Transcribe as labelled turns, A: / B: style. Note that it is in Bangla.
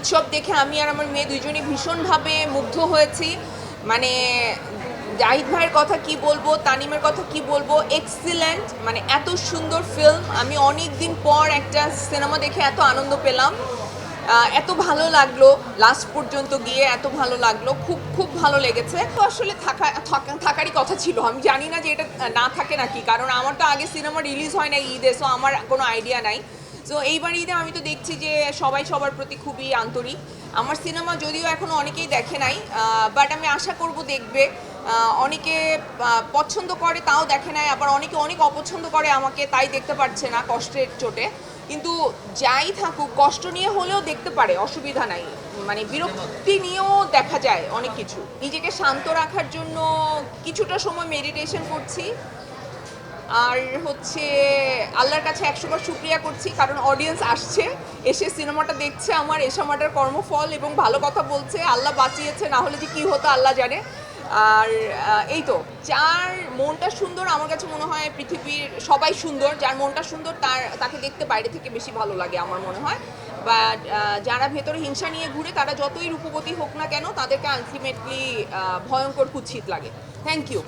A: উৎসব দেখে আমি আর আমার মেয়ে দুইজনই ভীষণভাবে মুগ্ধ হয়েছি। মানে জাহিদ ভাইয়ের কথা কি বলব, তানিমের কথা কি বলব এক্সিলেন্ট মানে এত সুন্দর ফিল্ম আমি অনেক দিন পর একটা সিনেমা দেখে এত আনন্দ পেলাম। এত ভালো লাগল লাস্ট পর্যন্ত গিয়ে এত ভালো লাগল, খুব খুব ভালো লেগেছে। তো আসলে থাকা- থাকারই কথা ছিল। আমি জানি না যে এটা না থাকে নাকি, কারণ আমার তো আগে সিনেমা রিলিজ হয় না ঈদে সো আমার কোনো আইডিয়া নাই। সো এইবার ঈদে আমি তো দেখছি যে সবাই সবার প্রতি খুবই আন্তরিক। আমার সিনেমা যদিও এখনও অনেকেই দেখে নাই বাট আমি আশা করব দেখবে। অনেকে পছন্দ করে, তাও দেখে নাই, আবার অনেকে অনেক অপছন্দ করে আমাকে, তাই দেখতে পারছে না কষ্টের চোটে। কিন্তু যাই থাকুক, কষ্ট নিয়ে হলেও দেখতে পারে, অসুবিধা নাই। মানে বিরক্তি নিয়েও দেখা যায় অনেক কিছু। নিজেকে শান্ত রাখার জন্য কিছুটা সময় মেডিটেশন করছি। আর হচ্ছে আল্লাহর কাছে একশোবার শুক্রিয়া করছি, কারণ অডিয়েন্স আসছে, এসে সিনেমাটা দেখছে আমার এ সময়টার কর্মফল এবং ভালো কথা বলছে, আল্লাহ বাঁচিয়েছে, না হলে যে কী হতো আল্লাহ জানে। আর এই তো, যার মনটা সুন্দর, আমার কাছে মনে হয় পৃথিবীর সবাই সুন্দর, যার মনটা সুন্দর তার, তাকে দেখতে বাইরে থেকে বেশি ভালো লাগে আমার মনে হয়। বা যারা ভেতরে হিংসা নিয়ে ঘুরে, তারা যতই রূপবতী হোক না কেন, তাদেরকে আলটিমেটলি ভয়ঙ্কর কুৎসিত লাগে। Thank you